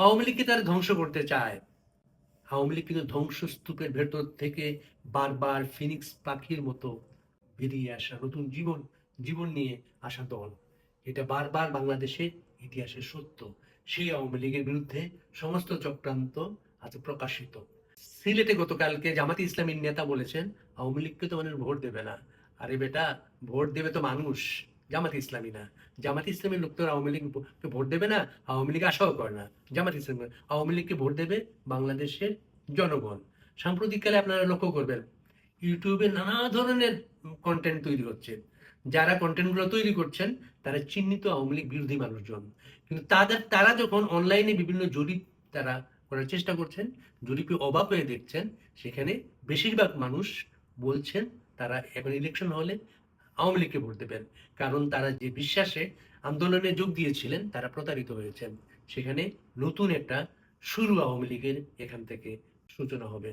আওয়ামী লীগকে তারা ধ্বংস করতে চায়। আওয়ামী লীগ কিন্তু ধ্বংসস্তূপের ভেতর থেকে বারবার ফিনিক্স পাখির মতো বেরিয়ে আসা নতুন জীবন জীবন নিয়ে আসা দল। এটা বারবার বাংলাদেশে ইতিহাসের সত্য। সেই আওয়ামী লীগের বিরুদ্ধে সমস্ত চক্রান্ত আজ প্রকাশিত। সিলেটে গতকালকে জামাতি ইসলামীর নেতা বলেছেন, আওয়ামী লীগকে তো মানুষ ভোট দেবে না। আরে বেটা, ভোট দেবে তো মানুষ। জামাতি ইসলামী না। জামাতি ইসলামের লোক তো আওয়ামী লীগকে ভোট দেবে না, আওয়ামী লীগ আশাও করে না। জামাত ইসলামী আওয়ামী লীগকে ভোট দেবে বাংলাদেশের জনগণ। সাম্প্রতিককালে আপনারা লক্ষ্য করবেন, ইউটিউবে নানা ধরনের কন্টেন্ট তৈরি হচ্ছে। যারা কন্টেন্টগুলো তৈরি করছেন, তারা চিহ্নিত আওয়ামী লীগ বিরোধী মানুষজন। কিন্তু তাদের, তারা যখন অনলাইনে বিভিন্ন জরিপ তারা করার চেষ্টা করছেন জরিপে অবাক হয়ে দেখছেন, সেখানে বেশিরভাগ মানুষ বলছেন, তারা এখন ইলেকশন হলে আওয়ামী লীগকে ভোট দেবেন। কারণ তারা যে বিশ্বাসে আন্দোলনে যোগ দিয়েছিলেন, তারা প্রতারিত হয়েছেন। সেখানে নতুন একটা শুরু আওয়ামী লীগের এখান থেকে সূচনা হবে।